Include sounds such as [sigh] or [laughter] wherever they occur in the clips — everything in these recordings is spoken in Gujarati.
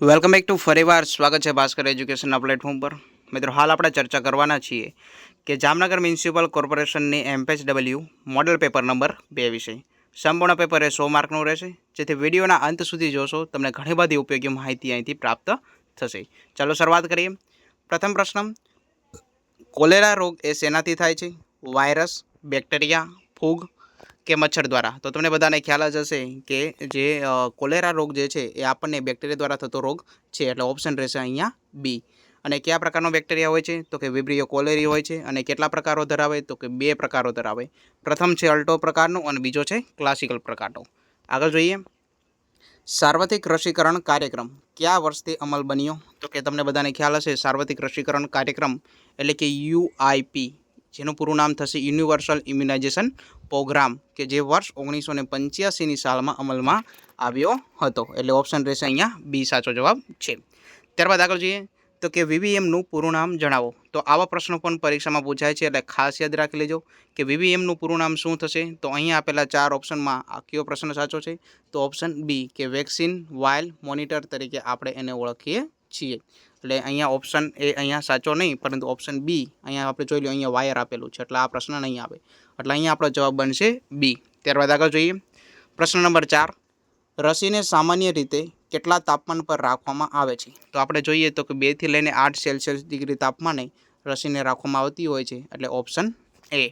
વેલકમ બેક ટુ ફરીવાર સ્વાગત છે ભાસ્કર એજ્યુકેશનના પ્લેટફોર્મ પર. મિત્રો, હાલ આપણે ચર્ચા કરવાના છીએ કે જામનગર મ્યુનિસિપલ કોર્પોરેશનની M P H W model paper number બે વિશે. સંપૂર્ણ પેપર એ સો માર્કનું રહેશે. જેથી વિડીયોના અંત સુધી જોશો, તમને ઘણી બધી ઉપયોગી માહિતી અહીંથી પ્રાપ્ત થશે. ચાલો શરૂઆત કરીએ. પ્રથમ પ્રશ્ન, કોલેરા રોગ એ શેનાથી થાય છે? વાયરસ, બેક્ટેરિયા, ફૂગ કે મચ્છર દ્વારા? તો તમને બધાને ખ્યાલ જ હશે કે જે કોલેરા રોગ જે છે એ આપણને બેક્ટેરિયા દ્વારા થતો રોગ છે, એટલે ઓપ્શન રહેશે અહીંયા બી અને કયા પ્રકારનો બેક્ટેરિયા હોય છે? તો કે વિબ્રિયો કોલેરી હોય છે અને કેટલા પ્રકારો ધરાવે? તો કે બે પ્રકારો ધરાવે. પ્રથમ છે અલ્ટો પ્રકારનો અને બીજો છે ક્લાસિકલ પ્રકારનો. આગળ જોઈએ. સાર્વત્રિક રસીકરણ કાર્યક્રમ. કયા વર્ષથી અમલ બન્યો? તો કે તમને બધાને ખ્યાલ હશે, સાર્વત્રિક રસીકરણ કાર્યક્રમ એટલે કે યુઆઈપી. જેનું પૂરું નામ થશે યુનિવર્સલ ઇમ્યુનાઇઝેશન પ્રોગ્રામ, કે જે વર્ષ ઓગણીસો ને પંચ્યાસીની સાલમાં અમલમાં આવ્યો હતો. એટલે ઓપ્શન રહેશે અહીંયા બી સાચો જવાબ છે. ત્યારબાદ આગળ જોઈએ. તો કે વીવીએમનું પૂરું નામ જણાવો. તો આવા પ્રશ્નો પણ પરીક્ષામાં પૂછાય છે, એટલે ખાસ યાદ રાખી લેજો કે વીવીએમનું પૂરું નામ શું થશે? તો અહીંયા આપેલા ચાર ઓપ્શનમાં આ કયો પ્રશ્ન સાચો છે? તો ઓપ્શન બી કે વેક્સિન વાઇલ મોનિટર તરીકે આપણે એને ઓળખીએ છીએ. એટલે અહીંયા ઓપ્શન એ અહીંયા સાચો નહીં, પરંતુ ઓપ્શન બી અહીંયા આપણે જોઈ લો અહીંયા વાયર આપેલું છે. એટલે આ પ્રશ્ન નહીં આવે. એટલે અહીંયા આપણો જવાબ બનશે બી ત્યારબાદ આગળ જોઈએ. પ્રશ્ન નંબર ચાર. રસીને સામાન્ય રીતે કેટલા તાપમાન પર રાખવામાં આવે છે? તો આપણે જોઈએ તો કે બેથી લઈને આઠ સેલ્સિયસ ડિગ્રી તાપમાને રસીને રાખવામાં આવતી હોય છે. એટલે ઓપ્શન એ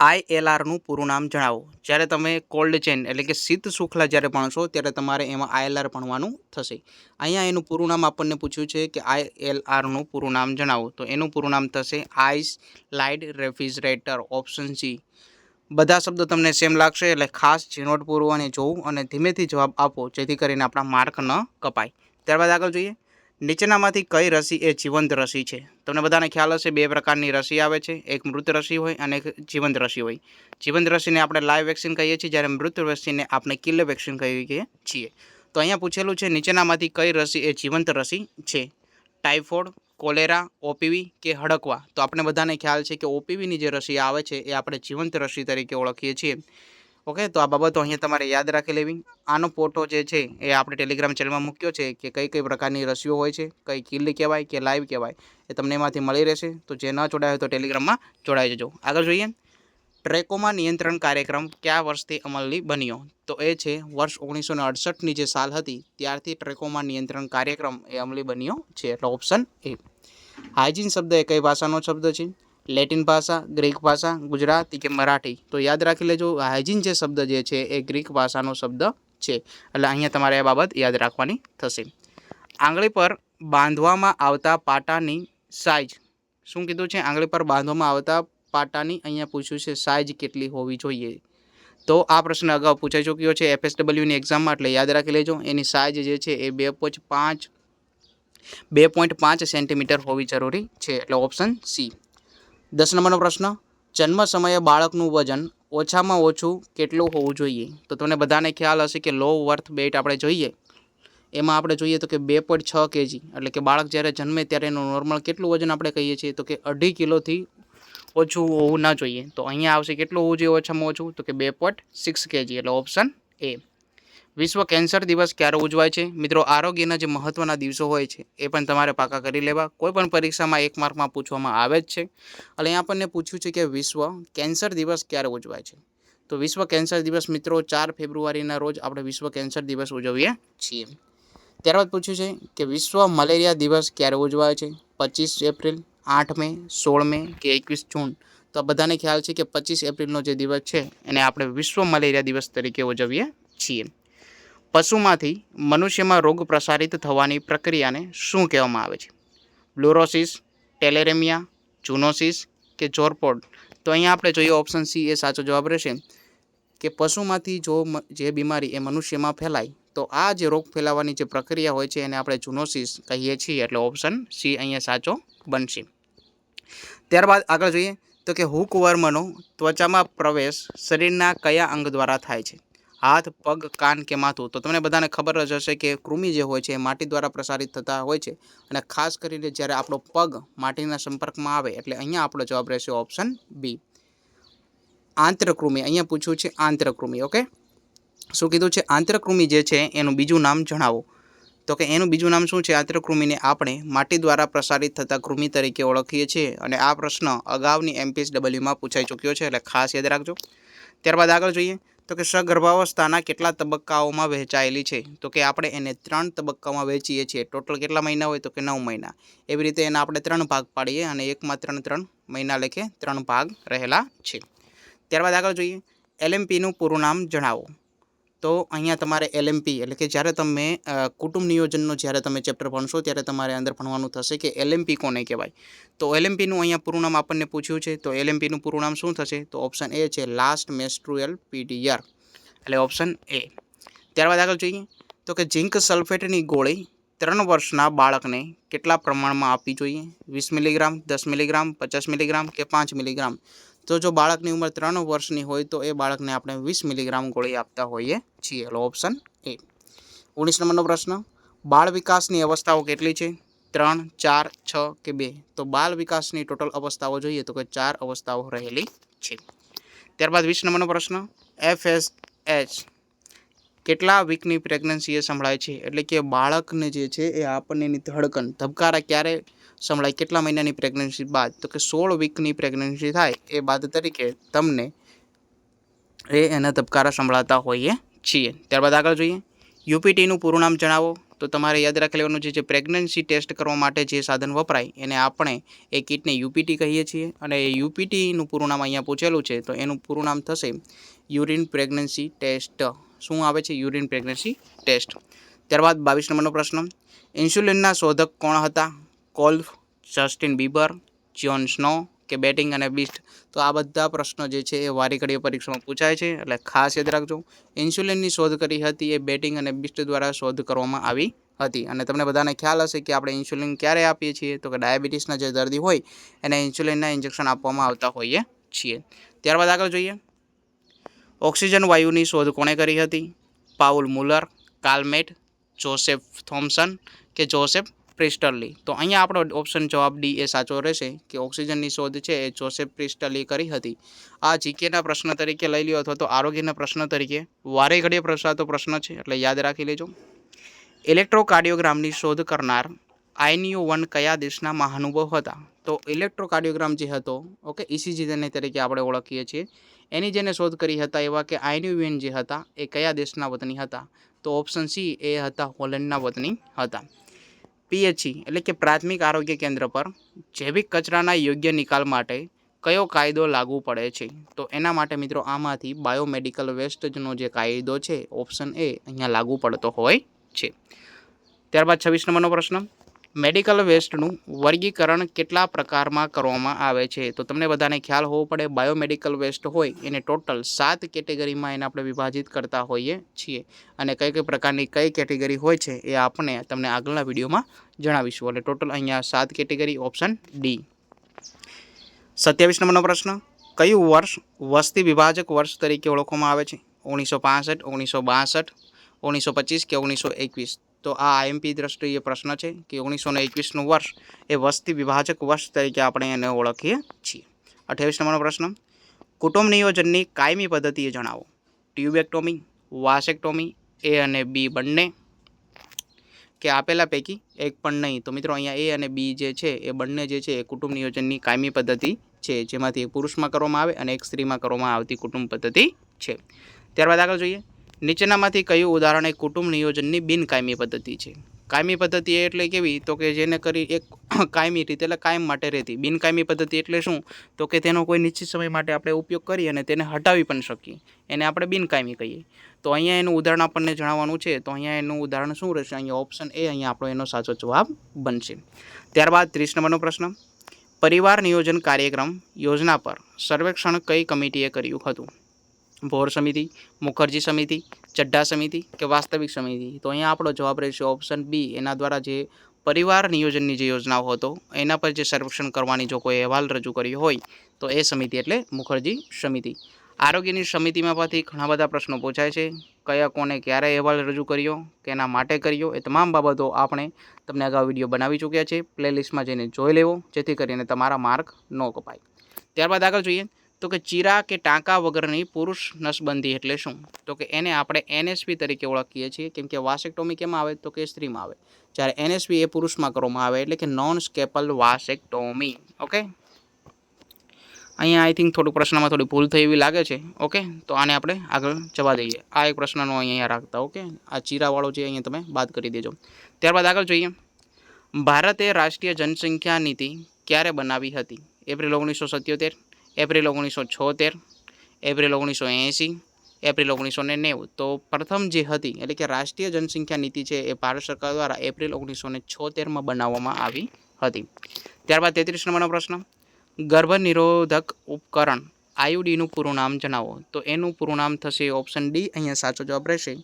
આઈએલઆરનું પૂરું નામ જણાવો. જ્યારે તમે કોલ્ડ ચેન એટલે કે શીત શુખલા જ્યારે ભણશો, ત્યારે તમારે એમાં આઈએલઆર ભણવાનું થશે. અહીંયા એનું પૂરું નામ આપણને પૂછ્યું છે કે આઈએલઆરનું પૂરું નામ જણાવો. તો એનું પૂરું નામ થશે ice lined refrigerator option C. બધા શબ્દો તમને સેમ લાગશે, એટલે ખાસ ઝીણવટપૂર્વ અને જોવું અને ધીમેથી જવાબ આપો, જેથી કરીને આપણા માર્ક ન કપાય. ત્યારબાદ આગળ જોઈએ. નીચેનામાંથી કઈ રસી એ જીવંત રસી છે? તમને બધાને ખ્યાલ હશે, બે પ્રકારની રસી આવે છે. એક મૃત રસી હોય અને એક જીવંત રસી હોય. જીવંત રસીને આપણે લાઈવ વેક્સિન કહીએ છીએ. જ્યારે મૃત રસીને આપણે કિલ્લે વેક્સિન કહીએ છીએ. તો અહીંયા પૂછેલું છે, નીચેનામાંથી કઈ રસી એ જીવંત રસી છે? ટાઇફોઇડ કોલેરા ઓપીવી કે હડકવા? તો આપણે બધાને ખ્યાલ છે કે ઓપીવીની જે રસી આવે છે, એ આપણે જીવંત રસી તરીકે ઓળખીએ છીએ. ઓકે, તો આ બાબતો અહીંયા તમારે યાદ રાખી લેવી. આનો ફોટો જે છે એ આપણે ટેલિગ્રામ ચેનલમાં મૂક્યો છે કે કઈ કઈ પ્રકારની રસીઓ હોય છે, કઈ કિલ્લી કહેવાય કે લાઈવ કહેવાય, એ તમને એમાંથી મળી રહેશે. તો જે ન જોડાય તો ટેલિગ્રામમાં જોડાઈ જજો. આગળ જોઈએ. ટ્રેકોમાં નિયંત્રણ કાર્યક્રમ કયા વર્ષથી અમલી બન્યો? તો એ છે વર્ષ ઓગણીસો ને અડસઠની જે સાલ હતી, ત્યારથી ટ્રેકોમાં નિયંત્રણ કાર્યક્રમ એ અમલી બન્યો છે. એટલે ઓપ્શન એ હાઇજીન શબ્દ એ કઈ ભાષાનો શબ્દ છે. લેટિન ભાષા, ગ્રીક ભાષા, ગુજરાતી કે મરાઠી. તો યાદ રાખી લેજો, હાઇજીન જે શબ્દ જે છે એ ગ્રીક ભાષાનો શબ્દ છે. એટલે અહીંયા તમારે આ બાબત યાદ રાખવાની થશે. આંગળી પર બાંધવામાં આવતા પાટાની સાઇઝ શું કીધું છે? આંગળી પર બાંધવામાં આવતા પાટાની અહીંયા પૂછ્યું છે સાઇઝ કેટલી હોવી જોઈએ? તો આ પ્રશ્ન અગાઉ પૂછાઈ ચૂક્યો છે એફએસડબલ્યુની એક્ઝામમાં એટલે યાદ રાખી લેજો, એની સાઇઝ જે છે એ બે પાંચ, બે પોઈન્ટ પાંચ સેન્ટીમીટર હોવી જરૂરી છે. એટલે ઓપ્શન સી દસ નંબરનો પ્રશ્ન, જન્મ સમયે બાળકનું વજન ઓછામાં ઓછું કેટલું હોવું જોઈએ? તો તમને બધાને ખ્યાલ હશે કે લો વર્થ બેટ આપણે જોઈએ. એમાં આપણે જોઈએ તો કે બે પોઈન્ટ છ કેજી, એટલે કે બાળક જ્યારે જન્મે ત્યારે એનું નોર્મલ કેટલું વજન આપણે કહીએ છીએ? તો કે અઢી કિલોથી ઓછું હોવું ના જોઈએ. તો અહીંયા આવશે, કેટલું હોવું જોઈએ ઓછામાં ઓછું? તો કે બે પોઈન્ટ સિક્સ કેજી, એટલે ઓપ્શન એ વિશ્વ કેન્સર દિવસ ક્યારે ઉજવાય છે? મિત્રો, આરોગ્યના જે મહત્ત્વના દિવસો હોય છે, એ પણ તમારે પાકા કરી લેવા. કોઈ પણ પરીક્ષામાં એક માર્કમાં પૂછવામાં આવે જ છે. એટલે અહીંયા આપણને પૂછ્યું છે કે વિશ્વ કેન્સર દિવસ ક્યારે ઉજવાય છે? તો વિશ્વ કેન્સર દિવસ, મિત્રો, ચાર ફેબ્રુઆરીના રોજ આપણે વિશ્વ કેન્સર દિવસ ઉજવીએ છીએ. ત્યારબાદ પૂછ્યું છે કે વિશ્વ મલેરિયા દિવસ ક્યારે ઉજવાય છે? પચીસ એપ્રિલ, આઠ મે, સોળ મે કે એકવીસ જૂન? તો બધાને ખ્યાલ છે કે પચીસ એપ્રિલનો જે દિવસ છે, એને આપણે વિશ્વ મલેરિયા દિવસ તરીકે ઉજવીએ છીએ. પશુમાંથી મનુષ્યમાં રોગ પ્રસારિત થવાની પ્રક્રિયાને શું કહેવામાં આવે છે? બ્લુરોસિસ, ટેલેરેમિયા, જુનોસિસ કે જોરપોડ? તો અહીંયા આપણે જોઈએ ઓપ્શન સી એ સાચો જવાબ રહેશે કે પશુમાંથી જો જે બીમારી એ મનુષ્યમાં ફેલાય, તો આ જે રોગ ફેલાવાની જે પ્રક્રિયા હોય છે એને આપણે જુનોસિસ કહીએ છીએ. એટલે ઓપ્શન સી અહીંયા સાચો બનશે. ત્યારબાદ આગળ જોઈએ તો કે હુકવર્મનો ત્વચામાં પ્રવેશ શરીરના કયા અંગ દ્વારા થાય છે? હાથ, પગ, કાન કે માથું. તો તમને બધાને ખબર જ હશે કે કૃમિ જે હોય છે એ માટી દ્વારા પ્રસારિત થતા હોય છે અને ખાસ કરીને જ્યારે આપણો પગ માટીના સંપર્કમાં આવે એટલે અહીંયા આપણો જવાબ રહેશે ઓપ્શન બી આંતરકૃમિ. અહીંયા પૂછ્યું છે આંતરકૃમિ ઓકે શું કીધું છે? આંતરકૃમિ જે છે એનું બીજું નામ જણાવો. તો કે એનું બીજું નામ શું છે? આંતરકૃમિને આપણે માટી દ્વારા પ્રસારિત થતા કૃમિ તરીકે ઓળખીએ છીએ અને આ પ્રશ્ન અગાઉની એમપીએસડબલ્યુમાં પૂછાઈ ચૂક્યો છે એટલે ખાસ યાદ રાખજો. ત્યારબાદ આગળ જોઈએ. તો કે સગર્ભાવસ્થાના કેટલા તબક્કાઓમાં વહેંચાયેલી છે? તો કે આપણે એને ત્રણ તબક્કામાં વહેંચીએ છીએ. ટોટલ કેટલા મહિના હોય? તો કે નવ મહિના. એવી રીતે એના આપણે ત્રણ ભાગ પાડીએ અને એકમાં ત્રણ ત્રણ મહિના લેખે ત્રણ ભાગ રહેલા છે. ત્યારબાદ આગળ જોઈએ. એલએમપીનું પૂરું નામ જણાવો. તો અહીંયા તમારે એલએમપી એટલે કે જ્યારે તમે કુટુંબ નિયોજનનો જ્યારે તમે ચેપ્ટર ભણશો, ત્યારે તમારે અંદર ભણવાનું થશે કે એલએમપી કોને કહેવાય? તો એલએમપીનું અહીંયા પૂરું નામ આપણને પૂછ્યું છે, તો એલએમપીનું પૂરું નામ શું થશે? તો ઓપ્શન એ છે લાસ્ટ મેસ્ટ્રુઅલ પીડીઆર એટલે ઓપ્શન એ ત્યારબાદ આગળ જોઈએ, તો કે ઝિંક સલ્ફેટની ગોળી ત્રણ વર્ષના બાળકને કેટલા પ્રમાણમાં આપવી જોઈએ? વીસ મિલીગ્રામ, દસ મિલીગ્રામ, પચાસ મિલીગ્રામ કે પાંચ મિલીગ્રામ? તો જો બાળકની ઉંમર ત્રણ વર્ષની હોય તો એ બાળકને આપણે વીસ મિલીગ્રામ ગોળી આપતા હોઈએ છીએ. એટલે ઓપ્શન એ. ઓગણીસ નંબરનો પ્રશ્ન. બાળ વિકાસની અવસ્થાઓ કેટલી છે? ત્રણ, ચાર, છ કે બે? તો બાળ વિકાસની ટોટલ અવસ્થાઓ જોઈએ તો કે ચાર અવસ્થાઓ રહેલી છે. ત્યારબાદ વીસ નંબરનો પ્રશ્ન. એફ એસ એચ કેટલા વીકની પ્રેગ્નન્સી એ સંભળાય છે? એટલે કે બાળકને જે છે એ આપણને એની ધડકન, ધબકારા ક્યારે સંભળાય? કેટલા મહિનાની પ્રેગ્નન્સી બાદ? તો કે સોળ વીકની પ્રેગ્નન્સી થાય એ બાદ તરીકે તમને એ એના ધબકારા સંભળાતા હોઈએ છીએ. ત્યારબાદ આગળ જોઈએ. યુપીટીનું પૂરું નામ જણાવો. તો તમારે યાદ રાખી લેવાનું છે જે પ્રેગ્નન્સી ટેસ્ટ કરવા માટે જે સાધન વપરાય, એને આપણે એ કિટને યુપીટી કહીએ છીએ. અને એ યુપીટીનું પૂરું નામ અહીંયા પૂછેલું છે, તો એનું પૂરું નામ થશે યુરિન પ્રેગ્નન્સી ટેસ્ટ. શું આવે છે? Urine pregnancy test. ત્યારબાદ બાવીસ નંબરનો પ્રશ્ન. ઇન્સ્યુલિનના શોધક કોણ હતા? Kolff, Justin Bieber, Jon Snow કે બેટિંગ અને બિસ્ટ? તો આ બધા પ્રશ્નો જે છે એ વારીકડીય પરીક્ષામાં પૂછાય છે, એટલે ખાસ યાદ રાખજો. ઇન્સ્યુલિનની શોધ કરી હતી એ બેટિંગ અને બિસ્ટ દ્વારા શોધ કરવામાં આવી હતી. અને તમને બધાને ખ્યાલ હશે કે આપણે ઇન્સ્યુલિન ક્યારે આપીએ છીએ? તો કે ડાયાબિટીસના જે દર્દી હોય, એને ઇન્સ્યુલિનના ઇન્જેક્શન આપવામાં આવતા હોઈએ છીએ. ત્યારબાદ આગળ જોઈએ. ઓક્સિજન વાયુની શોધ કોણે કરી હતી? Paul Muller Calmette Joseph Thomson કે જોસેફ પ્રિસ્ટરલી તો અહીંયા આપણો ઓપ્શન જવાબ ડી એ સાચો રહેશે કે ઓક્સિજનની શોધ છે એ જોસેફ પ્રિસ્ટલી કરી હતી. આ જીકેના પ્રશ્ન તરીકે લઈ લ્યો અથવા તો આરોગ્યના પ્રશ્ન તરીકે. વારે ઘડીએ પ્રસાતો પ્રશ્ન છે, એટલે યાદ રાખી લેજો. ઇલેક્ટ્રોકાર્ડિયોગ્રામની શોધ કરનાર આઈનીઓ વન કયા દેશના મહાનુભવ હતા? તો ઇલેક્ટ્રોકાર્ડિયોગ્રામ જે હતો, ઓકે ઇસીજી તેને તરીકે આપણે ઓળખીએ છીએ એની જેને શોધ કરી હતા એવા કે આઇન્યુવિયન જે હતા એ કયા દેશના વતની હતા? તો ઓપ્શન સી એ હતા હોલેન્ડના વતની હતા. પીએચસી એટલે કે પ્રાથમિક આરોગ્ય કેન્દ્ર પર જૈવિક કચરાના યોગ્ય નિકાલ માટે કયો કાયદો લાગુ પડે છે? તો એના માટે મિત્રો આમાંથી બાયોમેડિકલ વેસ્ટનો જે કાયદો છે ઓપ્શન એ અહીંયા લાગુ પડતો હોય છે. ત્યારબાદ છવ્વીસ નંબરનો પ્રશ્ન. મેડિકલ વેસ્ટનું વર્ગીકરણ કેટલા પ્રકારમાં કરવામાં આવે છે? તો તમને બધાને ખ્યાલ હોવો પડે, બાયોમેડિકલ વેસ્ટ હોય, એને ટોટલ સાત કેટેગરીમાં એને આપણે વિભાજિત કરતા હોઈએ છીએ. અને કઈ કઈ પ્રકારની કઈ કેટેગરી હોય છે એ આપણે તમને આગળના વિડીયોમાં જણાવીશું. એટલે ટોટલ અહીંયા સાત કેટેગરી, ઓપ્શન ડી. સત્યાવીસ નંબરનો પ્રશ્ન. કયું વર્ષ વસ્તી વિભાજક વર્ષ તરીકે ઓળખવામાં આવે છે? ઓગણીસો પાસઠ, ઓગણીસો બાસઠ, ઓગણીસો પચીસ કે ઓગણીસો એકવીસ? તો આ આઈએમપી દ્રષ્ટિએ પ્રશ્ન છે કે ઓગણીસો ને એકવીસનું વર્ષ એ વસ્તી વિભાજક વર્ષ તરીકે આપણે એને ઓળખીએ છીએ. અઠ્યાવીસ નંબરનો પ્રશ્ન, કુટુંબ નિયોજનની કાયમી પદ્ધતિએ જણાવો. ટ્યુબેક્ટોમી, વાસેક્ટોમી, એ અને બી બંને કે આપેલા પૈકી એક પણ નહીં. તો મિત્રો અહીંયા એ અને બી જે છે, એ બંને જે છે, એ કુટુંબ નિયોજનની કાયમી પદ્ધતિ છે. જેમાંથી એક પુરુષમાં કરવામાં આવે અને એક સ્ત્રીમાં કરવામાં આવતી કુટુંબ પદ્ધતિ છે. ત્યારબાદ આગળ જોઈએ. નીચેનામાંથી કયું ઉદાહરણ એ કુટુંબ નિયોજનની બિનકાયમી પદ્ધતિ છે? કાયમી પદ્ધતિ એટલે કેવી? તો કે જેને કરી એક [coughs] કાયમી રીતે એટલે કાયમ માટે રહેતી. બિનકાયમી પદ્ધતિ એટલે શું? તો કે તેનો કોઈ નિશ્ચિત સમય માટે આપણે ઉપયોગ કરીએ અને તેને હટાવી પણ શકીએ. એને આપણે બિનકાયમી કહીએ. તો અહીંયા એનું ઉદાહરણ આપણને જણાવવાનું છે. તો અહીંયા એનું ઉદાહરણ શું રહેશે? અહીંયા ઓપ્શન એ અહીંયા આપણો એનો સાચો જવાબ બનશે. ત્યારબાદ ત્રીસ નંબરનો પ્રશ્ન. પરિવાર નિયોજન કાર્યક્રમ યોજના પર સર્વેક્ષણ કઈ કમિટીએ કર્યું હતું? ભોર સમિતિ, મુખર્જી સમિતિ ચડ્ઢા સમિતિ કે વાસ્તવિક સમિતિ. તો અહીંયા આપણો જવાબ રહેશે ઓપ્શન બી એના દ્વારા જે પરિવાર નિયોજનની જે યોજનાઓ હતો, એના પર જે સર્વેક્ષણ કરવાની જો કોઈ અહેવાલ રજૂ કર્યો હોય, તો એ સમિતિ એટલે મુખર્જી સમિતિ. આરોગ્યની સમિતિમાં પરથી ઘણા બધા પ્રશ્નો પૂછાય છે. કયા કોને ક્યારે અહેવાલ રજૂ કર્યો, કેના માટે કર્યો, એ તમામ બાબતો આપણે તમને અગાઉ વીડિયો બનાવી ચૂક્યા છે. પ્લેલિસ્ટમાં જઈને જોઈ લેવો, જેથી કરીને તમારા માર્ક ન કપાય. ત્યારબાદ આગળ જોઈએ. તો કે ચીરા કે ટાંકા વગરની પુરુષ નસબંધી એટલે શું? તો કે એને આપણે એનએસપી તરીકે ઓળખીએ છીએ. કેમ કે વાસેક્ટોમી કેમાં આવે? તો કે સ્ત્રીમાં આવે. જ્યારે એનએસપી એ પુરુષમાં કરવામાં આવે એટલે કે નોન સ્કેપલ વાસેક્ટોમી. ઓકે અહીંયા આઈ થિંક થોડું પ્રશ્નમાં થોડી ભૂલ થઈ એવી લાગે છે. ઓકે તો આને આપણે આગળ જવા દઈએ. આ એક પ્રશ્નનો અહીંયા રાખતા. ઓકે આ ચીરાવાળો છે અહીંયા તમે બાદ કરી દેજો. ત્યારબાદ આગળ જોઈએ. ભારતે રાષ્ટ્રીય જનસંખ્યા નીતિ ક્યારે બનાવી હતી? એપ્રિલ ઓગણીસો સત્યોતેર એપ્રિલ ઓગણીસો છોતેર, એપ્રિલ ઓગણીસો એંસી એપ્રિલ ઓગણીસો ને નેવું. તો પ્રથમ જે હતી, એટલે કે રાષ્ટ્રીય જનસંખ્યા નીતિ છે એ ભારત સરકાર દ્વારા એપ્રિલ ઓગણીસો ને છોતેરમાં બનાવવામાં આવી હતી. ત્યારબાદ તેત્રીસ નંબરનો પ્રશ્ન ગર્ભ નિરોધક ઉપકરણ આયુડીનું પૂરું નામ જણાવો. તો એનું પૂરું નામ થશે ઓપ્શન ડી, અહીંયા સાચો જવાબ રહેશે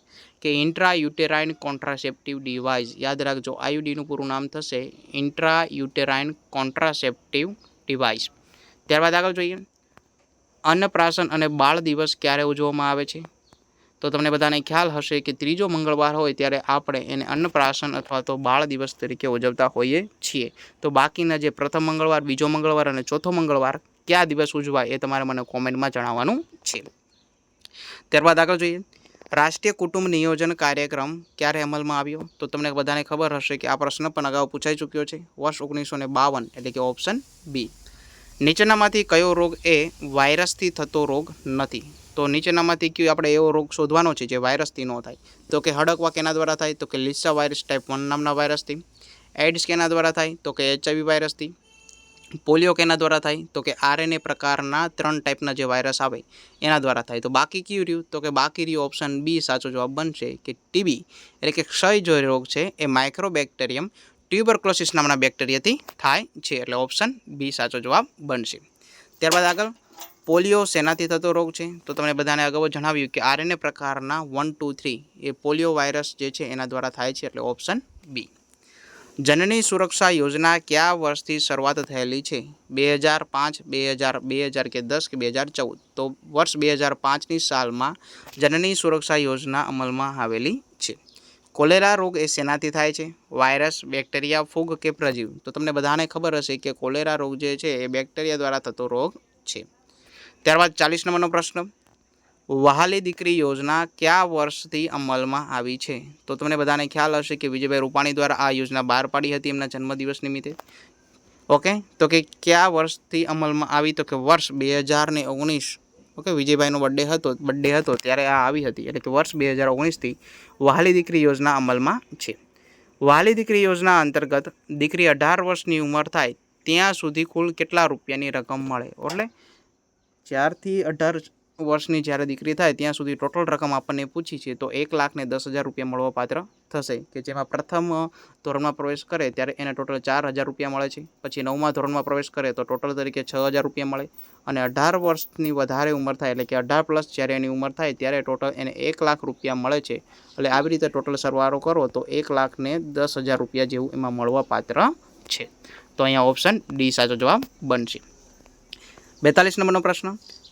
કે ઇન્ટ્રા યુટેરાઇન કોન્ટ્રાસેપ્ટિવ ડિવાઇસ. યાદ રાખજો આયુડીનું પૂરું નામ થશે ઇન્ટ્રા યુટેરાઇન કોન્ટ્રાસેપ્ટિવ ડિવાઇસ. ત્યારબાદ આગળ જોઈએ. અન્નપ્રાશન અને બાળ દિવસ ક્યારે ઉજવવામાં આવે છે? તો તમને બધાને ખ્યાલ હશે કે ત્રીજો મંગળવાર હોય ત્યારે આપણે એને અન્નપ્રાશન અથવા તો બાળ દિવસ તરીકે ઉજવતા હોઈએ છીએ. તો બાકીના જે પ્રથમ મંગળવાર, બીજો મંગળવાર અને ચોથો મંગળવાર કયા દિવસ ઉજવાય એ તમારે મને કોમેન્ટમાં જણાવવાનું છે. ત્યારબાદ આગળ જોઈએ. રાષ્ટ્રીય કુટુંબ નિયોજન કાર્યક્રમ ક્યારે અમલમાં આવ્યો? તો તમને બધાને ખબર હશે કે આ પ્રશ્ન પણ અગાઉ પૂછાઈ ચૂક્યો છે. વર્ષ ઓગણીસો બાવન એટલે કે ઓપ્શન બી. નીચેનામાંથી કયો રોગ એ વાયરસથી થતો રોગ નથી. તો નીચેનામાંથી કયો આપણે એવો રોગ શોધવાનો છે જે વાયરસથી ન થાય. તો કે હડકવા કેના દ્વારા થાય? તો કે લિસ્સા વાયરસ ટાઈપ વન નામના વાયરસથી. એડ્સ કેના દ્વારા થાય? તો કે એચઆઈવી વાયરસથી. પોલિયો કેના દ્વારા થાય? તો કે આરએનએ પ્રકારના ત્રણ ટાઈપના જે વાયરસ આવે, એના દ્વારા થાય. તો બાકી કયું રહ્યું? તો કે બાકી રહ્યું ઓપ્શન બી સાચો જવાબ બનશે કે ટીબી એટલે કે ક્ષય જો રોગ છે એ માઇક્રોબેક્ટેરિયમ ટ્યુબરક્લોસિસ નામના બેક્ટેરિયાથી થાય છે એટલે ઓપ્શન બી સાચો જવાબ બનશે. ત્યારબાદ આગળ, પોલિયો શેનાથી થતો રોગ છે? તો તમને બધાને અગાઉ જણાવ્યું કે આરએનએ પ્રકારના one two three A polio virus જે છે એના દ્વારા થાય છે એટલે ઓપ્શન બી જનની સુરક્ષા યોજના કયા વર્ષથી શરૂઆત થયેલી છે? બે હજાર પાંચ, બે હજાર બે હજાર કે દસ કે બે હજાર ચૌદ? તો વર્ષ બે હજાર પાંચની સાલમાં જનની સુરક્ષા યોજના અમલમાં આવેલી છે. કોલેરા રોગ એ શેનાથી થાય છે? વાયરસ, બેક્ટેરિયા, ફૂગ કે પ્રજીવ? તો તમને બધાને ખબર હશે કે કોલેરા રોગ જે છે એ બેક્ટેરિયા દ્વારા થતો રોગ છે. ત્યારબાદ ચાલીસ નંબરનો પ્રશ્ન. વહાલી દીકરી યોજના કયા વર્ષથી અમલમાં આવી છે? તો તમને બધાને ખ્યાલ હશે કે વિજયભાઈ રૂપાણી દ્વારા આ યોજના બહાર પાડી હતી એમના જન્મદિવસ નિમિત્તે. ઓકે? તો કે કયા વર્ષથી અમલમાં આવી? તો કે વર્ષ બે હજાર ને ઓગણીસ. ઓકે, વિજયભાઈનો બર્થડે હતો બર્થડે હતો, ત્યારે આ આવી હતી. એટલે કે વર્ષ બે હજાર ઓગણીસથી વહાલી દીકરી યોજના અમલમાં છે. વહાલી દીકરી યોજના અંતર્ગત દીકરી અઢાર વર્ષની ઉંમર થાય ત્યાં સુધી કુલ કેટલા રૂપિયાની રકમ મળે? એટલે જ્યારથી અઢાર વર્ષની જ્યારે દીકરી થાય ત્યાં સુધી ટોટલ રકમ આપણને પૂછી છે, તો એક લાખને દસ હજાર રૂપિયા મળવા પાત્ર થશે, કે જેમાં પ્રથમ ધોરણમાં પ્રવેશ કરે ત્યારે એને ટોટલ ચાર હજાર રૂપિયા મળે છે. પછી નવમા ધોરણમાં પ્રવેશ કરે તો ટોટલ તરીકે છ હજાર રૂપિયા મળે. અને અઢાર વર્ષની વધારે ઉંમર થાય, એટલે કે અઢાર પ્લસ જ્યારે એની ઉંમર થાય ત્યારે ટોટલ એને એક લાખ રૂપિયા મળે છે. એટલે આવી રીતે ટોટલ સરવાળો કરો તો એક લાખને દસ હજાર રૂપિયા જેવું એમાં મળવા પાત્ર છે. તો અહીંયા ઓપ્શન ડી સાચો જવાબ બનશે. બેતાલીસ નંબરનો પ્રશ્ન.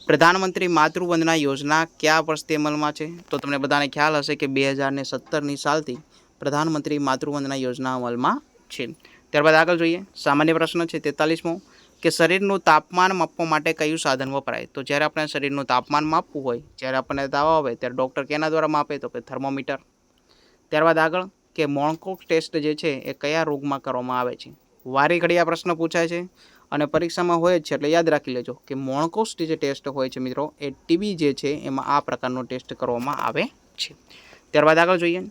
પ્રધાનમંત્રી માતૃવંદના યોજના કયા વર્ષથી અમલમાં છે? તો તમને બધાને ખ્યાલ હશે કે બે હજાર ને સત્તરની સાલથી પ્રધાનમંત્રી માતૃવંદના યોજના અમલમાં છે. ત્યારબાદ આગળ જોઈએ. સામાન્ય પ્રશ્ન છે તેતાલીસમો. કે શરીરનું તાપમાન માપવા માટે કયું સાધન વપરાય? તો જ્યારે આપણે શરીરનું તાપમાન માપવું હોય, જ્યારે આપણને તાવ આવે ત્યારે ડૉક્ટર કેના દ્વારા માપે? તો કે થર્મોમીટર. ત્યારબાદ આગળ કે મોણકોક ટેસ્ટ જે છે, એ કયા રોગમાં કરવામાં આવે છે? વારી ઘડી આ પ્રશ્ન પૂછાય છે અને પરીક્ષામાં હોય જ છે, એટલે યાદ રાખી લેજો કે મોણકોસ્ટ જે ટેસ્ટ હોય છે મિત્રો, એ ટીબી જે છે, એમાં આ પ્રકારનો ટેસ્ટ કરવામાં આવે છે. ત્યારબાદ આગળ જોઈએ.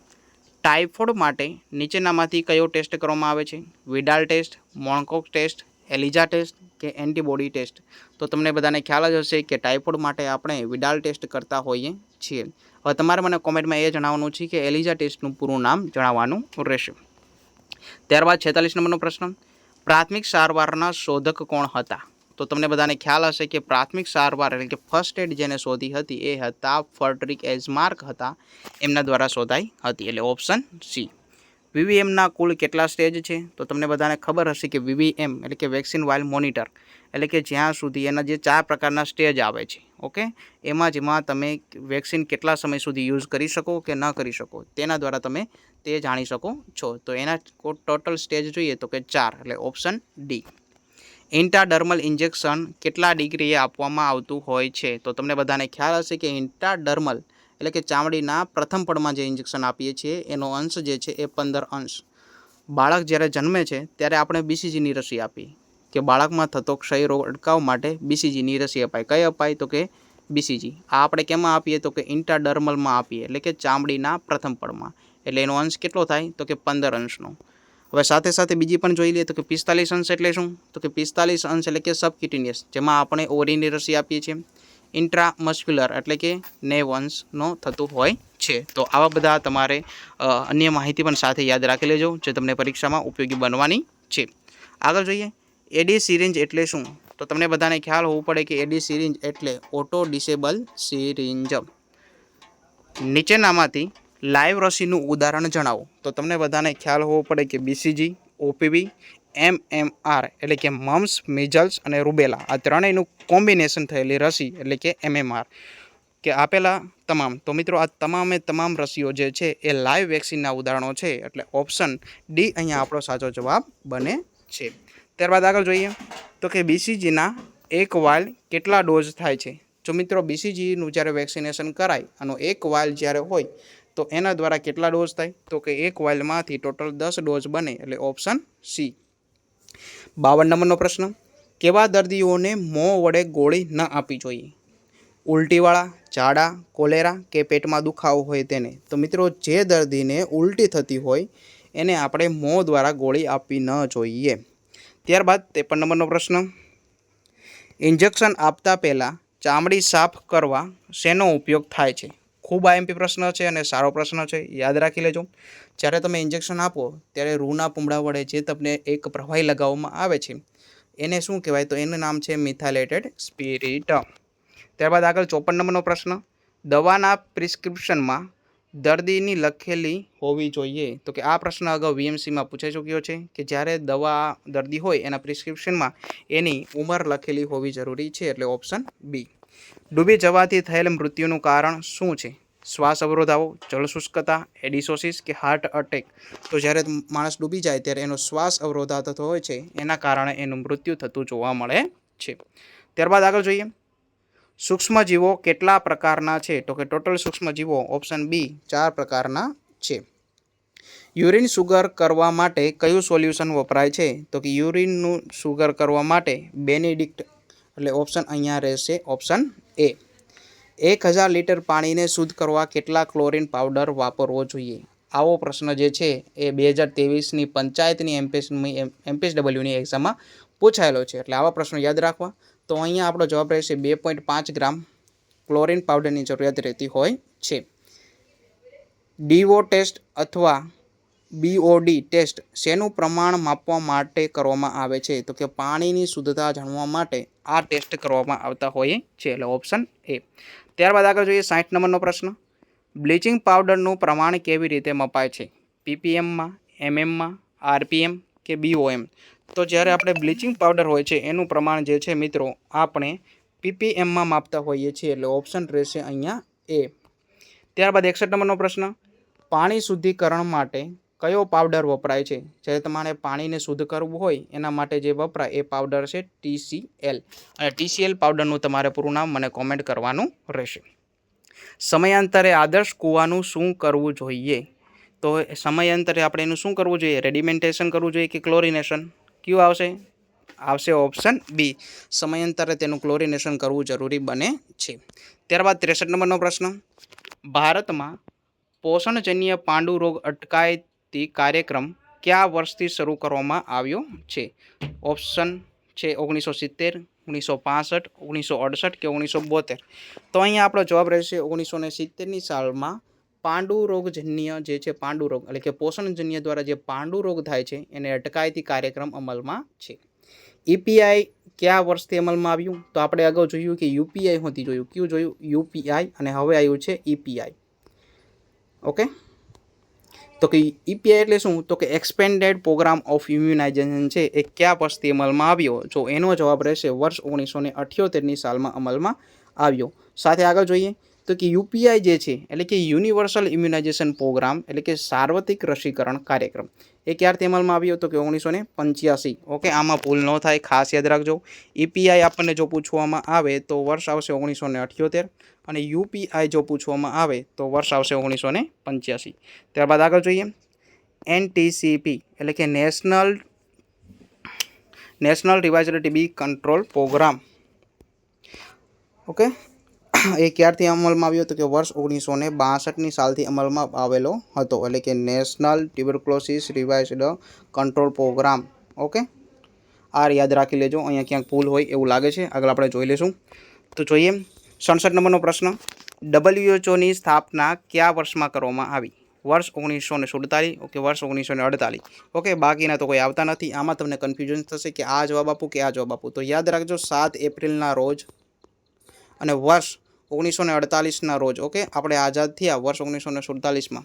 ટાઇફોઇડ માટે નીચેનામાંથી કયો ટેસ્ટ કરવામાં આવે છે? વિડાલ ટેસ્ટ, મોણકોક ટેસ્ટ એલિઝા ટેસ્ટ કે એન્ટીબોડી ટેસ્ટ? તો તમને બધાને ખ્યાલ જ હશે કે ટાઇફોઇડ માટે આપણે વિડાલ ટેસ્ટ કરતા હોઈએ છીએ. હવે તમારે મને કોમેન્ટમાં એ જણાવવાનું છે કે એલિઝા ટેસ્ટનું પૂરું નામ જણાવવાનું રહેશે. ત્યારબાદ છેતાલીસ નંબરનો પ્રશ્ન. પ્રાથમિક સારવારના શોધક કોણ હતા? તો તમને બધાને ખ્યાલ હશે કે પ્રાથમિક સારવાર એટલે કે ફર્સ્ટ એડ જેને શોધી હતી એ હતા ફર્ડરિક એઝમાર્ક હતા. એમના દ્વારા શોધાઈ હતી એટલે ઓપ્શન સી. વીવીએમના કુલ કેટલા સ્ટેજ છે? તો તમને બધાને ખબર હશે કે વીવીએમ એટલે કે વેક્સિન વાઇલ મોનિટર એટલે કે જ્યાં સુધી એના જે ચાર પ્રકારના સ્ટેજ આવે છે, ઓકે? એમાં જેમાં તમે વેક્સિન કેટલા સમય સુધી યુઝ કરી શકો કે ન કરી શકો, તેના દ્વારા તમે તે જાણી શકો છો. તો એના ટોટલ સ્ટેજ જોઈએ તો કે ચાર, એટલે ઓપ્શન ડી. ઇન્ટાડર્મલ ઇન્જેક્શન કેટલા ડિગ્રીએ આપવામાં આવતું હોય છે? તો તમને બધાને ખ્યાલ હશે કે ઇન્ટાડર્મલ એટલે કે ચામડીના પ્રથમ પળમાં જે ઇન્જેક્શન આપીએ છીએ, એનો અંશ જે છે એ પંદર અંશ. બાળક જ્યારે જન્મે છે, ત્યારે આપણે બીસીજીની રસી આપી. કે બાળકમાં થતો ક્ષય રોગ અટકાવવા માટે બીસીજીની રસી અપાય. કઈ અપાય? તો કે બીસીજી આ આપણે કેમાં આપીએ? તો કે ઇન્ટાડર્મલમાં આપીએ. એટલે કે ચામડીના પ્રથમ પળમાં એટલે એનો અંશ કેટલો થાય? તો કે પંદર અંશનો. હવે સાથે સાથે બીજી પણ જોઈ લઈએ, તો કે પિસ્તાલીસ અંશ એટલે શું? તો કે પિસ્તાલીસ અંશ એટલે કે સબકિટિનિયસ જેમાં આપણે ઓરીની રસી આપીએ છીએ. ઇન્ટ્રામસ્ક્યુલર એટલે કે નેવન્સનો થતું હોય છે. તો આવા બધા તમારે અન્ય માહિતી પણ સાથે યાદ રાખી લેજો, જે તમને પરીક્ષામાં ઉપયોગી બનવાની છે. આગળ જોઈએ એડી સિરિંજ એટલે શું? તો તમને બધાને ખ્યાલ હોવું પડે કે એડી સિરિંજ એટલે ઓટો ડિસેબલ સિરિંજ નીચેનામાંથી લાઈવ રસીનું ઉદાહરણ જણાવો. તો તમને બધાને ખ્યાલ હોવો પડે કે બીસીજી ઓપીવી એમએમઆર એટલે કે મમ્સ મિઝલ્સ અને રૂબેલા. આ ત્રણેયનું કોમ્બિનેશન થયેલી રસી એટલે કે એમએમઆર. કે આપેલા તમામ. તો મિત્રો, આ તમામે તમામ રસીઓ જે છે એ લાઈવ વેક્સિનના ઉદાહરણો છે. એટલે ઓપ્શન ડી અહીંયા આપણો સાચો જવાબ બને છે. ત્યારબાદ આગળ જોઈએ. તો કે બીસીજીના એક વાલ કેટલા ડોઝ થાય છે? જો મિત્રો, બીસીજીનું જ્યારે વેક્સિનેશન કરાય આનો એક વાલ જ્યારે હોય, તો એના દ્વારા કેટલા ડોઝ થાય? તો કે એક વાઇલમાંથી ટોટલ દસ ડોઝ બને. એટલે ઓપ્શન સી. બાવન નંબરનો પ્રશ્ન. કેવા દર્દીઓને મોં વડે ગોળી ન આપવી જોઈએ? ઉલટીવાળા, ઝાડા, કોલેરા કે પેટમાં દુખાવો હોય તેને? તો મિત્રો, જે દર્દીને ઉલટી થતી હોય, એને આપણે મોં દ્વારા ગોળી આપવી ન જોઈએ. ત્યારબાદ ત્રેપન નંબરનો પ્રશ્ન. ઇન્જેક્શન આપતા પહેલાં ચામડી સાફ કરવા શેનો ઉપયોગ થાય છે? ખૂબ આઈએમપી પ્રશ્ન છે અને સારો પ્રશ્ન છે, યાદ રાખી લેજો. જ્યારે તમે ઇન્જેક્શન આપો, ત્યારે રૂના પૂમડા વડે જે તમને એક પ્રવાહી લગાવવામાં આવે છે, એને શું કહેવાય? તો એનું નામ છે મિથાઇલેટેડ સ્પિરિટ ત્યારબાદ આગળ ચોપન નંબરનો પ્રશ્ન. દવાના પ્રિસ્ક્રિપ્શનમાં દર્દીની લખેલી હોવી જોઈએ. તો કે આ પ્રશ્ન અગાઉ વીએમસીમાં પૂછાઈ ચૂક્યો છે કે જ્યારે દવા દર્દી હોય એના પ્રિસ્ક્રિપ્શનમાં એની ઉંમર લખેલી હોવી જરૂરી છે, એટલે ઓપ્શન બી. ડૂબી જવાથી થયેલ મૃત્યુનું કારણ શું છે? શ્વાસ અવરોધાવો જળશુષ્કતા એડિસોસિસ કે હાર્ટ અટેક તો જ્યારે માણસ ડૂબી જાય ત્યારે એનો શ્વાસ અવરોધા થતો હોય છે, એના કારણે એનું મૃત્યુ થતું જોવા મળે છે. ત્યારબાદ આગળ જોઈએ. સૂક્ષ્મજીવો કેટલા પ્રકારના છે? તો કે ટોટલ સૂક્ષ્મજીવો ઓપ્શન બી ચાર પ્રકારના છે. યુરિન સુગર કરવા માટે કયું સોલ્યુશન વપરાય છે? તો કે યુરિનનું સુગર કરવા માટે બેનિડિક્ટ, એટલે ઓપ્શન અહીંયા રહેશે ઓપ્શન એ. એક હજાર લીટર પાણીને શુદ્ધ કરવા કેટલા ક્લોરીન પાવડર વાપરવો જોઈએ? આવો પ્રશ્ન જે છે એ બે હજાર ત્રેવીસની પંચાયતની એમપીએસની એમપીએસડબલ્યુની એક્ઝામમાં પૂછાયેલો છે. એટલે આવા પ્રશ્નો યાદ રાખવા. તો અહીંયા આપણો જવાબ રહેશે બે પોઈન્ટ પાંચ ગ્રામ ક્લોરીન પાવડરની જરૂરિયાત રહેતી હોય છે. ડીઓ ટેસ્ટ અથવા બીઓડી ટેસ્ટ શેનું પ્રમાણ માપવા માટે કરવામાં આવે છે? તો કે પાણીની શુદ્ધતા જાણવા માટે આ ટેસ્ટ કરવામાં આવતા હોય છે. એટલે ઓપ્શન એ. ત્યારબાદ આગળ જોઈએ સાઠ નંબરનો પ્રશ્ન. બ્લીચિંગ પાવડરનું પ્રમાણ કેવી રીતે મપાય છે? પીપીએમમાં, એમએમમાં, આરપીએમ કે બીઓએમ? તો જ્યારે આપણે બ્લીચિંગ પાવડર હોય છે, એનું પ્રમાણ જે છે મિત્રો, આપણે પીપીએમમાં માપતા હોઈએ છીએ એટલે ઓપ્શન રહેશે અહીંયા એ. ત્યારબાદ એકસઠ નંબરનો પ્રશ્ન. પાણી શુદ્ધિકરણ માટે કયો પાવડર વપરાય છે? જ્યારે તમારે પાણીને શુદ્ધ કરવું હોય, એના માટે જે વપરાય એ પાવડર છે ટીસીએલ અને ટીસીએલ પાવડરનું તમારે પૂરું નામ મને કોમેન્ટ કરવાનું રહેશે. સમયાંતરે આદર્શ કૂવાનું શું કરવું જોઈએ? તો સમયાંતરે આપણે એનું શું કરવું જોઈએ? રેડિમેન્ટેશન કરવું જોઈએ કે ક્લોરિનેશન? કયું આવશે? આવશે ઓપ્શન બી. સમયાંતરે તેનું ક્લોરિનેશન કરવું જરૂરી બને છે. ત્યારબાદ ત્રેસઠ નંબરનો પ્રશ્ન. ભારતમાં પોષણજન્ય પાંડુ રોગ અટકાયતી કાર્યક્રમ કયા વર્ષથી શરૂ કરવામાં આવ્યો છે? ઓપ્શન છે ઓગણીસો સિત્તેર, ઓગણીસો પાસઠ, ઓગણીસો અડસઠ કે ઓગણીસો બોતેર? તો અહીંયા આપણો જવાબ રહેશે ઓગણીસો ને સિત્તેરની સાલમાં પાંડુ રોગજન્ય જે છે પાંડુ રોગ એટલે કે પોષણજન્ય દ્વારા જે પાંડુરોગ થાય છે, એને અટકાયતી કાર્યક્રમ અમલમાં છે. ઈપીઆઈ કયા વર્ષથી અમલમાં આવ્યું? તો આપણે અગાઉ જોયું કે યુપીઆઈ હોતી જોયું. કયું જોયું? યુપીઆઈ અને હવે આવ્યું છે ઈપીઆઈ ઓકે તો કે ઈપીઆઈ એટલે શું? તો કે એક્સપેન્ડેડ પ્રોગ્રામ ઓફ ઇમ્યુનાઇઝેશન છે, એ કયા વર્ષથી અમલમાં આવ્યો? જો એનો જવાબ રહેશે વર્ષ ઓગણીસો ને અઠ્યોતેરની સાલમાં અમલમાં આવ્યો. સાથે આગળ જોઈએ. તો કે યુપીઆઈ જે છે, એટલે કે યુનિવર્સલ ઇમ્યુનાઇઝેશન પ્રોગ્રામ, એટલે કે સાર્વત્રિક રસીકરણ કાર્યક્રમ. એ ક્યારથી અમલમાં આવ્યો તો કે ઓગણીસો ને પંચ્યાસી. ઓકે, આમાં ભૂલ ન થાય, ખાસ યાદ રાખજો. ઈપીઆઈ આપણને જો પૂછવામાં આવે તો વર્ષ આવશે ઓગણીસો ને અઠ્યોતેર અને યુપીઆઈ જો પૂછવામાં આવે તો વર્ષ આવશે ઓગણીસો ને પંચ્યાસી. ત્યારબાદ આગળ જોઈએ. એનટીસીપી, એટલે કે national national revised TB control programme. Okay એ ક્યારથી અમલમાં આવ્યો હતો કે વર્ષ ઓગણીસો ને બાસઠની સાલથી અમલમાં આવેલો હતો, એટલે કે national tuberculosis revised control programme. Okay? આ યાદ રાખી લેજો, અહીંયા ક્યાંક ભૂલ હોય એવું લાગે છે. આગળ આપણે જોઈ લઈશું. તો જોઈએ, સડસઠ નંબરનો પ્રશ્ન. ડબલ્યુએચઓની સ્થાપના કયા વર્ષમાં કરવામાં આવી? વર્ષ ઓગણીસો ને સુડતાલીસ, ઓકે, વર્ષ ઓગણીસો ને અડતાલીસ. ઓકે, બાકીના તો કોઈ આવતા નથી. આમાં તમને કન્ફ્યુઝન થશે કે આ જવાબ આપું કે આ જવાબ આપું. તો યાદ રાખજો, સાત એપ્રિલના રોજ અને વર્ષ ઓગણીસો ને અડતાલીસના રોજ, ઓકે? આપણે આઝાદ થયા વર્ષ ઓગણીસો ને સુડતાલીસમાં.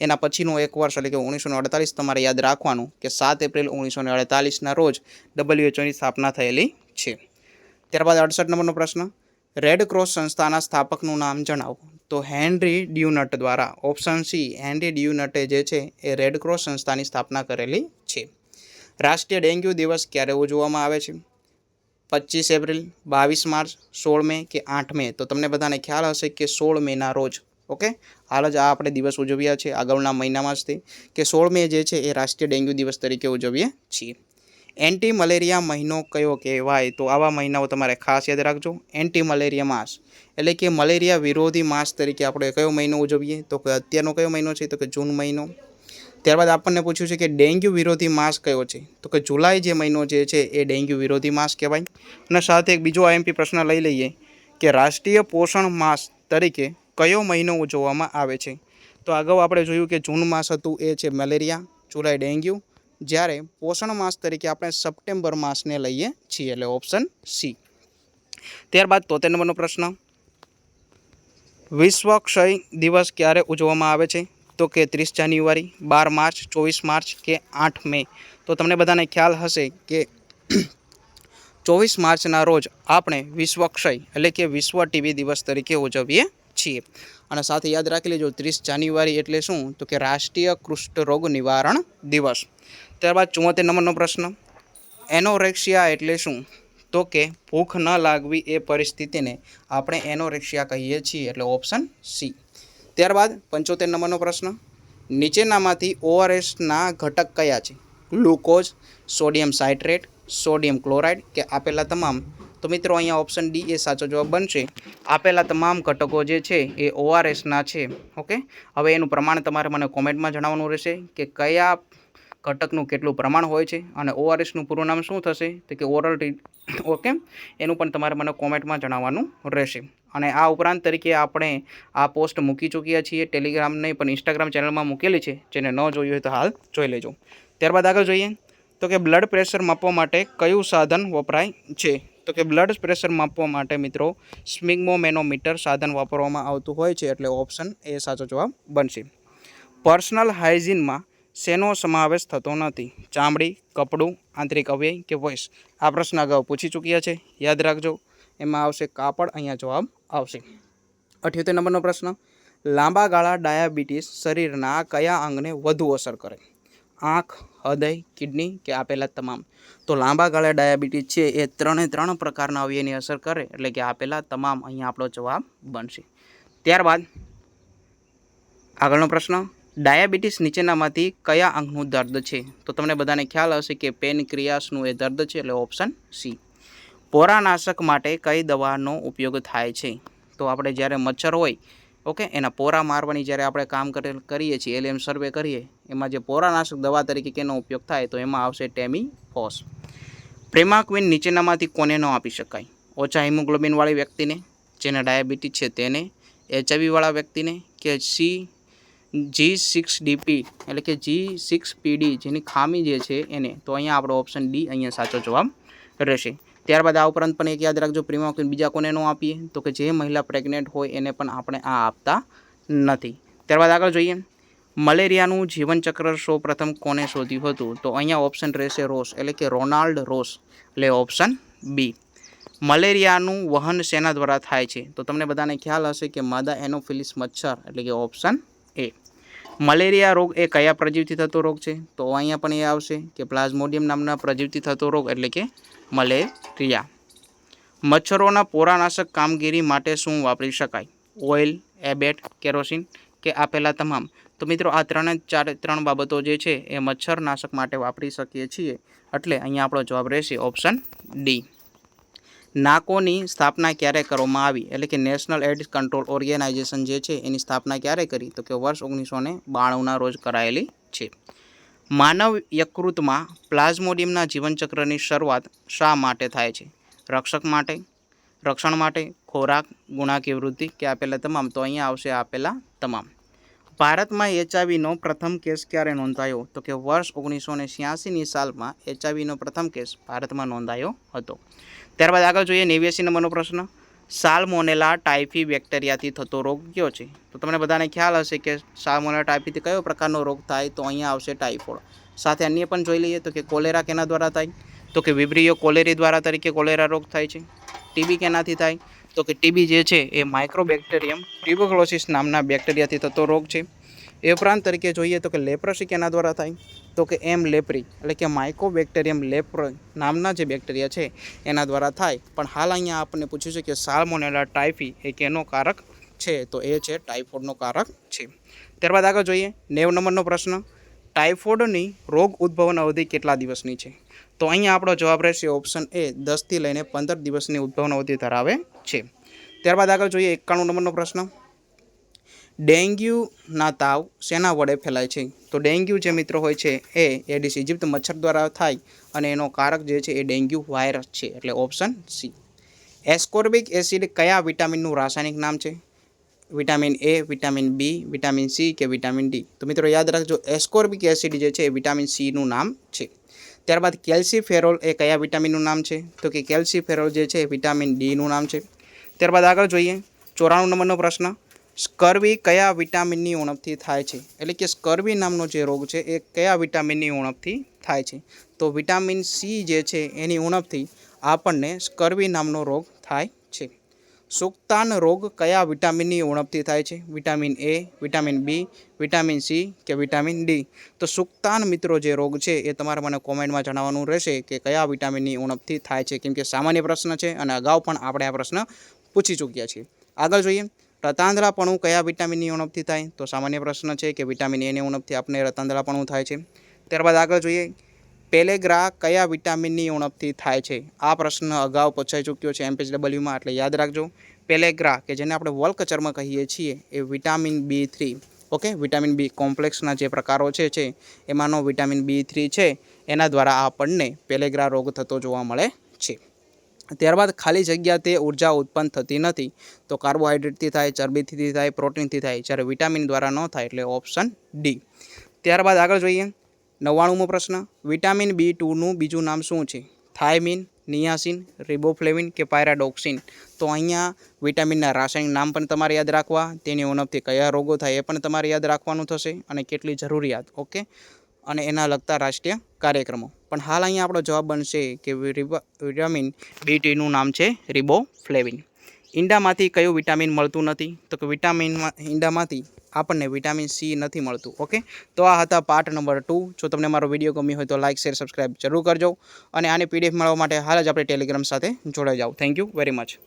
એના પછીનું એક વર્ષ, એટલે કે ઓગણીસો ને અડતાલીસ તમારે યાદ રાખવાનું કે સાત એપ્રિલ ઓગણીસો ને અડતાલીસના રોજ ડબલ્યુએચઓની સ્થાપના થયેલી છે. ત્યારબાદ અડસઠ નંબરનો પ્રશ્ન રેડ ક્રોસ સંસ્થાના સ્થાપકનું નામ જણાવો. તો હેનરી ડ્યુનટ દ્વારા, ઓપ્શન સી, હેનરી ડ્યુનટે જે છે એ રેડ ક્રોસ સંસ્થાની સ્થાપના કરેલી છે. રાષ્ટ્રીય ડેન્ગ્યુ દિવસ ક્યારે ઉજવવામાં આવે છે? પચીસ એપ્રિલ, બાવીસ માર્ચ, સોળ મે કે આઠ મે. તો તમને બધાને ખ્યાલ હશે કે સોળ મેના રોજ, ઓકે? હાલ જ આ આપણે દિવસ ઉજવ્યા છે આગળના મહિનામાં જ તે, કે સોળ મે જે છે એ રાષ્ટ્રીય ડેન્ગ્યુ દિવસ તરીકે ઉજવીએ છીએ. એન્ટી મલેરિયા મહિનો કયો કહેવાય? તો આવા મહિનાઓ તમારે ખાસ યાદ રાખજો. એન્ટી મલેરિયા માસ, એટલે કે મલેરિયા વિરોધી માસ તરીકે આપણે કયો મહિનો ઉજવીએ? તો કે અત્યારનો કયો મહિનો છે? તો કે જૂન મહિનો. ત્યારબાદ આપણને પૂછ્યું છે કે ડેન્ગ્યુ વિરોધી માસ કયો છે? તો કે જુલાઈ જે મહિનો જે છે એ ડેન્ગ્યુ વિરોધી માસ કહેવાય. અને સાથે એક બીજો આઈએમપી પ્રશ્ન લઈ લઈએ કે રાષ્ટ્રીય પોષણ માસ તરીકે કયો મહિનો ઉજવવામાં આવે છે? તો અગાઉ આપણે જોયું કે જૂન માસ હતું, એ છે મેલેરિયા, જુલાઈ ડેન્ગ્યુ. જ્યારે પોષણ માસ તરીકે આપણે સપ્ટેમ્બર માસને લઈએ છીએ, એટલે ઓપ્શન સી. ત્યારબાદ તોતેર નંબરનો પ્રશ્ન. વિશ્વ ક્ષય દિવસ ક્યારે ઉજવવામાં આવે છે? તો કે ત્રીસ જાન્યુઆરી, બાર માર્ચ, ચોવીસ માર્ચ કે આઠ મે. તો તમને બધાને ખ્યાલ હશે કે [clears throat] ચોવીસ માર્ચના રોજ આપણે વિશ્વ ક્ષય એટલે કે વિશ્વ ટીવી દિવસ તરીકે ઉજવીએ છીએ. અને સાથે યાદ રાખી લેજો ત્રીસ જાન્યુઆરી એટલે શું? તો કે રાષ્ટ્રીય કુષ્ઠરોગ નિવારણ દિવસ. ત્યારબાદ ચુમ્મોતેર નંબરનો પ્રશ્ન. એનોરેક્સિયા એટલે શું? તો કે ભૂખ ન લાગવી એ પરિસ્થિતિને આપણે એનોરેક્સિયા કહીએ છીએ, એટલે ઓપ્શન સી. ત્યારબાદ પંચોતેર નંબરનો પ્રશ્ન. નીચેનામાંથી ઓઆરએસના ઘટક કયા છે? Glucose, sodium citrate, sodium chloride કે આપેલા તમામ? તો મિત્રો, અહીંયા ઓપ્શન ડી એ સાચો જવાબ બનશે. આપેલા તમામ ઘટકો જે છે એ ઓઆરએસના છે. ઓકે? હવે એનું પ્રમાણ તમારે મને કોમેન્ટમાં જણાવવાનું રહેશે કે કયા ઘટકનું કેટલું પ્રમાણ હોય છે અને ઓઆરએસનું પૂરું નામ શું થશે? તો કે ઓરલ ઓકે? એનું પણ તમારે મને કોમેન્ટમાં જણાવવાનું રહેશે. અને આ ઉપરાંત તરીકે આપણે આ પોસ્ટ મૂકી ચૂક્યા છીએ ટેલિગ્રામ નહીં પણ ઇન્સ્ટાગ્રામ ચેનલમાં મૂકેલી છે, જેને ન જોયું હોય તો હાલ જોઈ લેજો. ત્યારબાદ આગળ જોઈએ, તો કે બ્લડ પ્રેશર માપવા માટે કયું સાધન વપરાય છે? તો કે બ્લડ પ્રેશર માપવા માટે મિત્રો સ્મિગ્મોમેનોમીટર સાધન વાપરવામાં આવતું હોય છે, એટલે ઓપ્શન એ સાચો જવાબ બનશે. પર્સનલ હાઇજીનમાં શેનો સમાવેશ થતો નથી? ચામડી, કપડું, આંતરિક અવ્યય કે વોઇસ આ પ્રશ્ન અગાઉ પૂછી ચૂક્યા છે. યાદ રાખજો એમાં આવશે કાપડ, અહીંયા જવાબ આવશે. અઠ્યોતેર નંબરનો પ્રશ્ન, લાંબા ગાળા ડાયાબિટીસ શરીરના કયા અંગને વધુ અસર કરે? આંખ, હૃદય, કિડની કે આપેલા તમામ? તો લાંબા ગાળા ડાયાબિટીસ છે એ ત્રણે ત્રણ પ્રકારના અવયવની અસર કરે, એટલે કે આપેલા તમામ અહીંયા આપણો જવાબ બનશે. ત્યારબાદ આગળનો પ્રશ્ન, ડાયાબિટીસ નીચેનામાંથી કયા અંગનું દર્દ છે? તો તમને બધાને ખ્યાલ હશે કે પેનક્રિયાસનું એ દર્દ છે, એટલે ઓપ્શન સી. પોરાનાશક માટે કઈ દવાનો ઉપયોગ થાય છે? તો આપણે જ્યારે મચ્છર હોય, ઓકે, એના પોરા મારવાની જ્યારે આપણે કામ કરે કરીએ છીએ એલિયમ સર્વે કરીએ, એમાં જે પોરાનાશક દવા તરીકે કેનો ઉપયોગ થાય, તો એમાં આવશે ટેમી ફોસ પ્રેમાક્વિન નીચેનામાંથી કોને ન આપી શકાય? ઓછા હિમોગ્લોબિનવાળી વ્યક્તિને, જેને ડાયાબિટીસ છે તેને, એચઆઈવીવાળા વ્યક્તિને, કે સી, જી સિક્સ ડીપી, એટલે કે જી સિક્સ પીડી જેની ખામી જે છે એને, તો અહીંયા આપણો ઓપ્શન ડી અહીંયા સાચો જવાબ રહેશે. ત્યારબાદ આ ઉપરાંત પણ એક યાદ રાખજો પ્રિમાક્વિન બીજા કોને ન આપીએ, તો કે જે મહિલા પ્રેગ્નેન્ટ હોય એને પણ આપણે આ આપતા નથી. ત્યારબાદ આગળ જોઈએ. મલેરિયાનું જીવનચક્ર સૌ પ્રથમ કોને શોધ્યું હતું? તો અહીંયા ઓપ્શન રહેશે રોસ, એટલે કે રોનાલ્ડ રોસ. એટલે ઓપ્શન બી મલેરિયાનું વહન શેના દ્વારા થાય છે? તો તમને બધાને ખ્યાલ હશે કે માદા એનોફિલિસ મચ્છર, એટલે કે ઓપ્શન એ મલેરિયા રોગ એ કયા પ્રજીવથી થતો રોગ છે? તો અહીંયા પણ એ આવશે કે પ્લાઝ્મોડિયમ નામના પ્રજીવથી થતો રોગ, એટલે કે મલેરિયા. મચ્છરોના પોરાનાશક કામગીરી માટે શું વાપરી શકાય? ઓઇલ, એબેટ, કેરોસીન કે આપેલા તમામ? તો મિત્રો, આ ત્રણે ચાર ત્રણ બાબતો જે છે એ મચ્છરનાશક માટે વાપરી શકીએ છીએ. એટલે અહીંયા આપણો જવાબ રહેશે ઓપ્શન ડી. નાકોની સ્થાપના ક્યારે કરવામાં આવી? એટલે કે નેશનલ એડ્સ કંટ્રોલ ઓર્ગેનાઇઝેશન જે છે એની સ્થાપના ક્યારે કરી? તો કે વર્ષ ઓગણીસો ને રોજ કરાયેલી છે. માનવ યકૃતમાં પ્લાઝ્મોડિયમના જીવનચક્રની શરૂઆત શા માટે થાય છે? રક્ષક માટે, રક્ષણ માટે, ખોરાક, ગુણાકી વૃદ્ધિ કે આપેલા તમામ? તો અહીંયા આવશે આપેલા તમામ. ભારતમાં એચઆઈવીનો પ્રથમ કેસ ક્યારે નોંધાયો? તો કે વર્ષ ઓગણીસો ને છ્યાસીની સાલમાં એચઆઈવીનો પ્રથમ કેસ ભારતમાં નોંધાયો હતો. ત્યારબાદ આગળ જોઈએ નેવ્યાસી નંબરનો પ્રશ્ન. સાલ્મોનેલા ટાઇફી બેક્ટેરિયાથી થતો રોગ કયો છે? તો તમને બધાને ખ્યાલ હશે કે સાલ્મોનેલા ટાઇફીથી કયો પ્રકારનો રોગ થાય? તો અહીંયા આવશે ટાઇફોઇડ. સાથે અન્ય પણ જોઈ લઈએ તો કે કોલેરા કેના દ્વારા થાય? તો કે વિબ્રિયો કોલેરી દ્વારા તરીકે કોલેરા રોગ થાય છે. ટીબી કેનાથી થાય? તો કે ટીબી જે છે એ માઇક્રોબેક્ટેરિયમ ટ્યુબોક્લોસિસ નામના બેક્ટેરિયાથી થતો રોગ છે. એ ઉપરાંત તરીકે જોઈએ તો કે લેપ્રસી કેના દ્વારા થાય? તો કે એમ લેપ્રી એટલે કે માઇકોબેક્ટેરિયમ લેપ્ર નામના જે બેક્ટેરિયા છે, એના દ્વારા થાય. પણ હાલ અહીંયા આપણને પૂછ્યું છે કે સાલ્મોનેલા ટાઇફી એ કેનો કારક છે? તો એ છે ટાઇફોઇડનો કારક છે. ત્યારબાદ આગળ જોઈએ, નેવ નંબરનો પ્રશ્ન. ટાઇફોઇડની રોગ ઉદ્ભવન અવધિ કેટલા દિવસની છે? તો અહીંયા આપણો જવાબ રહેશે ઓપ્શન એ દસથી લઈને પંદર દિવસની ઉદ્ભવન અવધિ ધરાવે છે. ત્યારબાદ આગળ જોઈએ, એકાણું નંબરનો પ્રશ્ન. ડેન્ગ્યુના તાવ શેના વડે ફેલાય છે? તો ડેન્ગ્યુ જે મિત્રો હોય છે, એ એડિસ ઇજિપ્ત મચ્છર દ્વારા થાય અને એનો કારક જે છે એ ડેન્ગ્યુ વાયરસ છે, એટલે ઓપ્શન સી. એસ્કોર્બિક એસિડ કયા વિટામિનનું રાસાયણિક નામ છે? Vitamin A, vitamin B, vitamin C કે વિટામિન ડી? તો મિત્રો યાદ રાખજો, એસ્કોર્બિક એસિડ જે છે એ વિટામિન સીનું નામ છે. ત્યારબાદ કેલ્સીફેરોલ એ કયા વિટામિનનું નામ છે? તો કે કેલ્સીફેરોલ જે છે એ વિટામિન ડીનું નામ છે. ત્યારબાદ આગળ જોઈએ, ચોરાણું નંબરનો પ્રશ્ન. સ્કર્વી કયા વિટામિનની ઉણપથી થાય છે? એટલે કે સ્કર્વી નામનો જે રોગ છે, એ કયા વિટામિનની ઉણપથી થાય છે? તો વિટામિન સી જે છે, એની ઉણપથી આપણને સ્કર્વી નામનો રોગ થાય છે. સુક્તાન રોગ કયા વિટામિનની ઉણપથી થાય છે? Vitamin A, vitamin B, vitamin C કે વિટામિન ડી? તો સુક્તાન મિત્રો જે રોગ છે, એ તમારે મને કોમેન્ટમાં જણાવવાનું રહેશે કે કયા વિટામિનની ઉણપથી થાય છે? કેમ કે સામાન્ય પ્રશ્ન છે અને અગાઉ પણ આપણે આ પ્રશ્ન પૂછી ચૂક્યા છીએ. આગળ જોઈએ. રતાંધળાપણું કયા વિટામિનની ઉણપથી થાય? તો સામાન્ય પ્રશ્ન છે કે વિટામિન એની ઉણપથી આપણે રતાંધળાપણું થાય છે. ત્યારબાદ આગળ જોઈએ, પેલેગ્રા કયા વિટામિનની ઉણપથી થાય છે? આ પ્રશ્ન અગાઉ પૂછાઈ ચૂક્યો છે એમપીએચડબલ્યુમાં એટલે યાદ રાખજો, પેલેગ્રા, કે જેને આપણે વલ્ક કહીએ છીએ, એ vitamin B three okay? Vitamin B કોમ્પ્લેક્સના જે પ્રકારો છે છે, એમાંનો વિટામિન બી થ્રી છે, એના દ્વારા આપણને પેલેગ્રા રોગ થતો જોવા મળે છે. ત્યારબાદ ખાલી જગ્યા તે ઊર્જા ઉત્પન્ન થતી નથી. તો કાર્બોહાઈડ્રેટથી થાય, ચરબીથી થાય, પ્રોટીનથી થાય, જ્યારે વિટામિન દ્વારા ન થાય એટલે ઓપ્શન ડી. ત્યારબાદ આગળ જોઈએ. નવ્વાણુંમો પ્રશ્ન. વિટામિન બી ટુનું બીજું નામ શું છે? થાયમિન નિયાસિન, રિબોફ્લેવિન કે પાયરાડોક્સિન? તો અહીંયા વિટામિનના રાસાયણિક નામ પણ તમારે યાદ રાખવા. તેની ઉણપથી કયા રોગો થાય એ પણ તમારે યાદ રાખવાનું થશે અને કેટલી જરૂરિયાત, ઓકે? અને એના લગતા રાષ્ટ્રીય કાર્યક્રમો. પણ હાલ અહીંયા આપણો જવાબ બનશે કે વિટામિન બી ટીનું નામ છે રિબો ફ્લેવિન ઈંડામાંથી કયું વિટામિન મળતું નથી? તો કે વિટામિનમાં ઈંડામાંથી આપણને વિટામિન સી નથી મળતું, ઓકે? તો આ હતા પાર્ટ નંબર ટુ. જો તમને મારો વીડિયો ગમ્યો હોય તો લાઇક શેર સબસ્ક્રાઈબ જરૂર કરજો. અને આની પીડીએફ મળવા માટે હાલ જ આપણે ટેલિગ્રામ સાથે જોડાઈ જાઓ. Thank you very much.